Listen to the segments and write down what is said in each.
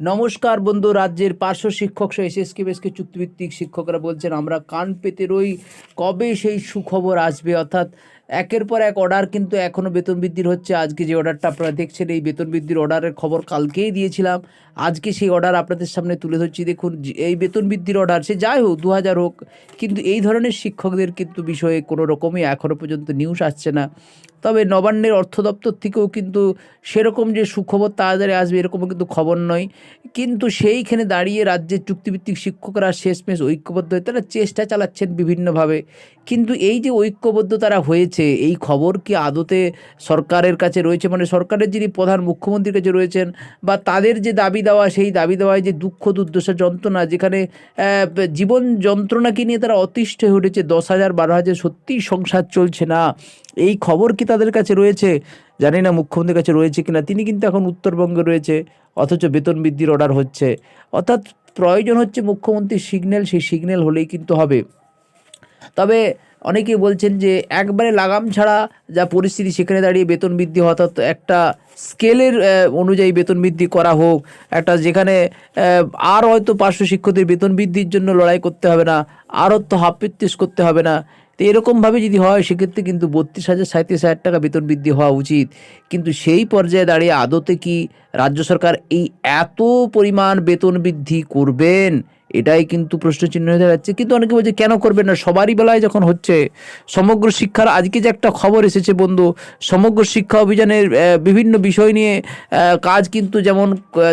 নমস্কার বন্ধু, রাজ্যের পার্শ্ব শিক্ষক সহ এসএসকে বেসকে চুক্তিভিত্তিক শিক্ষকরা বলছেন, আমরা কান পেতে রই, কবে সেই সুখবর আসবে? অর্থাৎ একের পর এক অর্ডার কিন্তু এখনও বেতন বৃদ্ধির হচ্ছে। আজকে যে অর্ডারটা আপনারা দেখছেন, এই বেতন বৃদ্ধির অর্ডারের খবর কালকেই দিয়েছিলাম। আজকে সেই অর্ডার আপনাদের সামনে তুলে ধরছি। দেখুন এই বেতন বৃদ্ধির অর্ডার সে যাই হোক দু হাজার হোক, কিন্তু এই ধরনের শিক্ষকদের কিন্তু বিষয়ে কোনো রকমই এখনও পর্যন্ত নিউজ আসছে না। তবে নবান্নের অর্থ দপ্তর থেকেও কিন্তু সেরকম যে সুখবর তাড়াতাড়ি আসবে এরকমও কিন্তু খবর নয়। কিন্তু সেইখানে দাঁড়িয়ে রাজ্যের চুক্তিভিত্তিক শিক্ষকরা শেষমেশ ঐক্যবদ্ধ হয়ে তারা চেষ্টা চালাচ্ছেন বিভিন্নভাবে। কিন্তু এই যে ঐক্যবদ্ধ তারা হয়েছে, এই খবর কি আদতে সরকারের কাছে রয়েছে? মানে সরকারের যিনি প্রধান মুখ্যমন্ত্রীর কাছে রয়েছেন বা তাদের যে দাবি দেওয়া, সেই দাবি দেওয়ায় যে দুঃখ, দুর্দশা, যন্ত্রণা, যেখানে জীবন যন্ত্রণাকে নিয়ে তারা অতিষ্ঠ হয়ে উঠেছে, দশ হাজার বারো হাজার সত্যিই সংসার চলছে না। এই খবর কি তাদের কাছে রয়েছে? জানি না মুখ্যমন্ত্রীর কাছে রয়েছে কিনা। তিনি কিন্তু এখন উত্তরবঙ্গে রয়েছে। অথচ বেতন বৃদ্ধির অর্ডার হচ্ছে। অর্থাৎ প্রয়োজন হচ্ছে মুখ্যমন্ত্রীর সিগন্যাল সেই সিগন্যাল হলেই কিন্তু হবে। তবে অনেকেই বলছেন যে একবারে লাগাম ছাড়া যা পরিস্থিতি সেখানে দাঁড়িয়ে বেতন বৃদ্ধি অর্থাৎ একটা স্কেলের অনুযায়ী বেতন বৃদ্ধি করা হোক, একটা যেখানে আর হয়তো পার্শ্ব শিক্ষকদের বেতন বৃদ্ধির জন্য লড়াই করতে হবে না আর তো হাফ করতে হবে না। তো এরকমভাবে যদি হয়, সেক্ষেত্রে কিন্তু বত্রিশ হাজার সাঁত্রিশ হাজার টাকা বেতন বৃদ্ধি হওয়া উচিত। কিন্তু সেই পর্যায়ে দাঁড়িয়ে আদতে কি রাজ্য সরকার এই এত পরিমাণ বেতন বৃদ্ধি করবেন? এটাই কিন্তু প্রশ্নচিহ্ন হয়ে দাঁড়াচ্ছে। কিন্তু অনেকে বলছে, কেন করবেন না? সবারই বেলায় যখন হচ্ছে। সমগ্র শিক্ষার, আজকে যে একটা খবর এসেছে বন্ধু, সমগ্র শিক্ষা অভিযানের বিভিন্ন বিষয় নিয়ে কাজ কিন্তু যেমন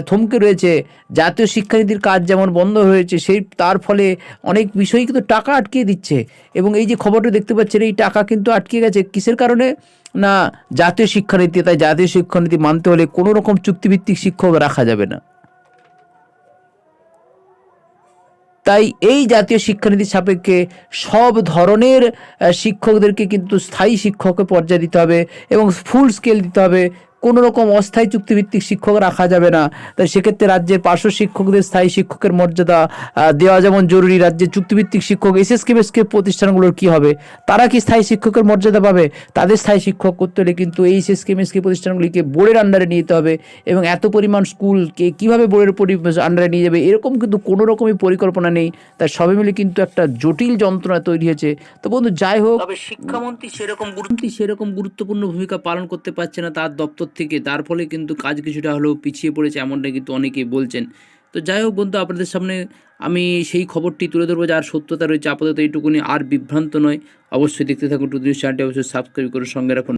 থমকে রয়েছে, জাতীয় শিক্ষানীতির কাজ যেমন বন্ধ হয়েছে, সেই, তার ফলে অনেক বিষয় কিন্তু টাকা আটকিয়ে দিচ্ছে। এবং এই যে খবরটা দেখতে পাচ্ছেন, এই টাকা কিন্তু আটকে গেছে। কিসের কারণে? না, জাতীয় শিক্ষানীতি, তাই জাতীয় শিক্ষানীতি মানতে হলে কোনো রকম চুক্তিভিত্তিক শিক্ষক রাখা যাবে না। তাই এই জাতীয় শিক্ষানীতির সাপেক্ষে সব ধরনের শিক্ষকদেরকে কিন্তু স্থায়ী শিক্ষকের পর্যায়ে দিতে হবে এবং ফুল স্কেল দিতে হবে। কোনো রকম অস্থায়ী চুক্তিভিত্তিক শিক্ষক রাখা যাবে না। তাই সেক্ষেত্রে রাজ্যের পার্শ্ব শিক্ষকদের স্থায়ী শিক্ষকের মর্যাদা দেওয়া যেমন জরুরি রাজ্যের চুক্তিভিত্তিক শিক্ষক এসএসকে বেসকে প্রতিষ্ঠানগুলোর কি হবে? তারা কি স্থায়ী শিক্ষকের মর্যাদা পাবে? তাদের স্থায়ী শিক্ষক করতে হলে কিন্তু এই এসএসকে মেসকে প্রতিষ্ঠানগুলিকে বোর্ডের আন্ডারে নিয়ে যেতে হবে এবং এত পরিমাণ স্কুলকে কীভাবে বোর্ডের আন্ডারে নিয়ে যাবে এরকম কিন্তু কোনো রকমই পরিকল্পনা নেই। তাই সবাই মিলে কিন্তু একটা জটিল যন্ত্রণা তৈরি হয়েছে। তো বন্ধু যাই হোক তবে শিক্ষামন্ত্রী সেরকম গুরুত্ব সেরকম গুরুত্বপূর্ণ ভূমিকা পালন করতে পারছে না তার দপ্তর থেকে, তার ফলে কিন্তু কাজ কিছুটা হলেও পিছিয়ে পড়েছে এমনটা কিন্তু অনেকেই বলছেন। তো যাই হোক বন্ধু, আপনাদের সামনে আমি সেই খবরটি তুলে ধরবো যার সত্যতা রয়েছে। আপাতত এইটুকুনি, আর বিভ্রান্ত নয়। অবশ্যই দেখতে থাকুন টু চ্যানেলটি, অবশ্যই সাবস্ক্রাইব করে সঙ্গে রাখুন।